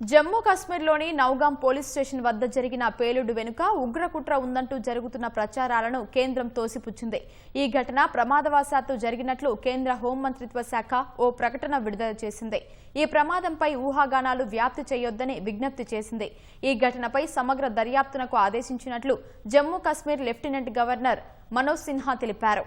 జమ్మూ కాశ్మీర్లోని Nowgam police station వద్ద జరిగిన పేలుడు వెనుక ఉగ్రకుట్ర ఉందంటూ జరుగుతున్న ప్రచారాలను కేంద్రం తోసిపుచ్చింది. ఈ ఘటన ప్రమాదవశాత్తు జరిగినట్లు కేంద్ర హోంమంత్రిత్వ శాఖ ఓ ప్రకటన విడుదల చేసింది. ఈ ప్రమాదంపై ఊహాగానాలు వ్యాప్తి చేయొద్దని విజ్ఞప్తి చేసింది. ఈ ఘటనపై సమగ్ర దర్యాప్తునకు ఆదేశించినట్లు జమ్మూ కాశ్మీర్ లెఫ్టినెంట్ గవర్నర్ మనోజ్ సిన్హా తెలిపారు.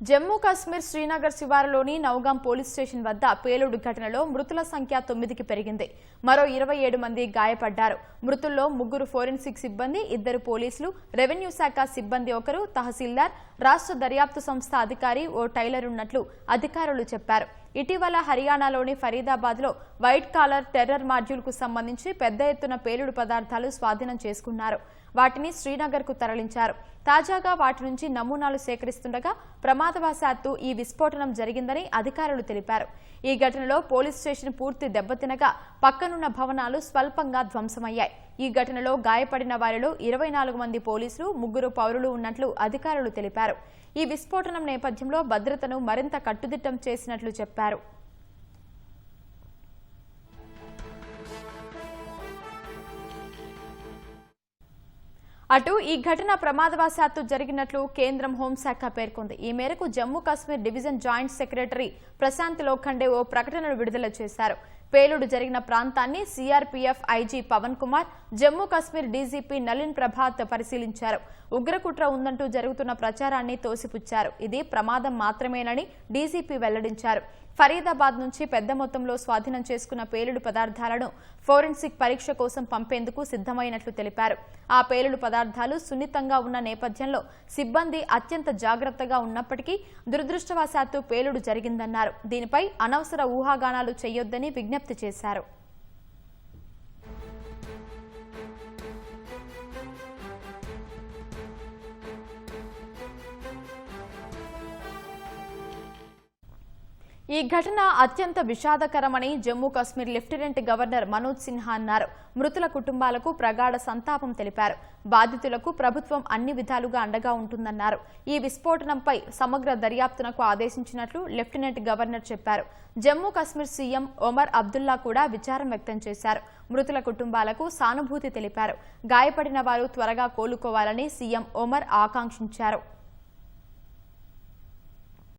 జమ్మూ కాశ్మీర్ శ్రీనగర్ శివారులోని నౌగాం పోలీస్ స్టేషన్ వద్ద పేలుడు ఘటనలో మృతుల సంఖ్య తొమ్మిదికి పెరిగింది. మరో ఇరవై ఏడు మంది గాయపడ్డారు. మృతుల్లో ముగ్గురు ఫోరెన్సిక్ సిబ్బంది ఇద్దరు పోలీసులు రెవెన్యూ శాఖ సిబ్బంది ఒకరు తహసీల్దార్ రాష్ట్ర దర్యాప్తు సంస్థ అధికారి ఓ టైలర్ ఉన్నట్లు అధికారులు చెప్పారు. ఇటీవల హర్యానాలోని ఫరీదాబాద్లో వైట్ కాలర్ టెర్రర్ మాడ్యూల్కు సంబంధించి పెద్ద ఎత్తున పేలుడు పదార్థాలు స్వాధీనం చేసుకున్నారు. వాటిని శ్రీనగర్కు తరలించారు. తాజాగా వాటి నుంచి నమూనాలు సేకరిస్తుండగా ప్రమాదవశాత్తు ఈ విస్ఫోటనం జరిగిందని అధికారులు తెలిపారు. ఈ ఘటనలో పోలీస్ స్టేషన్ పూర్తి దెబ్బతినగా పక్కనున్న భవనాలు స్వల్పంగా ధ్వంసమయ్యాయి. ఈ ఘటనలో గాయపడిన వారిలో ఇరవై నాలుగు మంది పోలీసులు ముగ్గురు పౌరులు ఉన్నట్లు అధికారులు తెలిపారు. ఈ విస్ఫోటనం నేపథ్యంలో భద్రతను మరింత కట్టుదిట్టం చేసినట్లు చెప్పారు. అటు ఈ ఘటన ప్రమాదవశాత్తు జరిగినట్లు కేంద్రం హోంశాఖ పేర్కొంది. ఈ మేరకు Jammu Kashmir division joint secretary Prashant Lokhande ఓ ప్రకటనను విడుదల చేశారు. పేలుడు జరిగిన ప్రాంతాన్ని CRPF IG Pawan Kumar Jammu Kashmir DGP Nalin Prabhat పరిశీలించారు. ఉగ్రకుట్ర ఉందంటూ జరుగుతున్న ప్రచారాన్ని తోసిపుచ్చారు. ఇది ప్రమాదం మాత్రమేనని డీజీపీ వెల్లడించారు. ఫరీదాబాద్ నుంచి పెద్ద మొత్తంలో స్వాధీనం చేసుకున్న పేలుడు పదార్థాలను ఫోరెన్సిక్ పరీక్ష కోసం పంపేందుకు సిద్ధమైనట్లు తెలిపారు. ఆ పేలుడు పదార్థాలు సున్నితంగా ఉన్న నేపథ్యంలో సిబ్బంది అత్యంత జాగ్రత్తగా ఉన్నప్పటికీ దురదృష్టవశాత్తు పేలుడు జరిగిందన్నారు. దీనిపై అనవసర ఊహాగానాలు చేయొద్దని విజ్ఞప్తి చేశారు. ఈ ఘటన అత్యంత విషాదకరమని జమ్మూ కాశ్మీర్ లెఫ్టినెంట్ గవర్నర్ మనోజ్ సిన్హా అన్నారు. మృతుల కుటుంబాలకు ప్రగాఢ సంతాపం తెలిపారు. బాధితులకు ప్రభుత్వం అన్ని విధాలుగా అండగా ఉంటుందన్నారు. ఈ విస్ఫోటనంపై సమగ్ర దర్యాప్తునకు ఆదేశించినట్లు లెఫ్టినెంట్ గవర్నర్ చెప్పారు. జమ్మూ కాశ్మీర్ సీఎం ఒమర్ అబ్దుల్లా కూడా విచారం వ్యక్తం చేశారు. మృతుల కుటుంబాలకు సానుభూతి తెలిపారు. గాయపడిన వారు త్వరగా కోలుకోవాలని సీఎం ఒమర్ ఆకాంక్షించారు.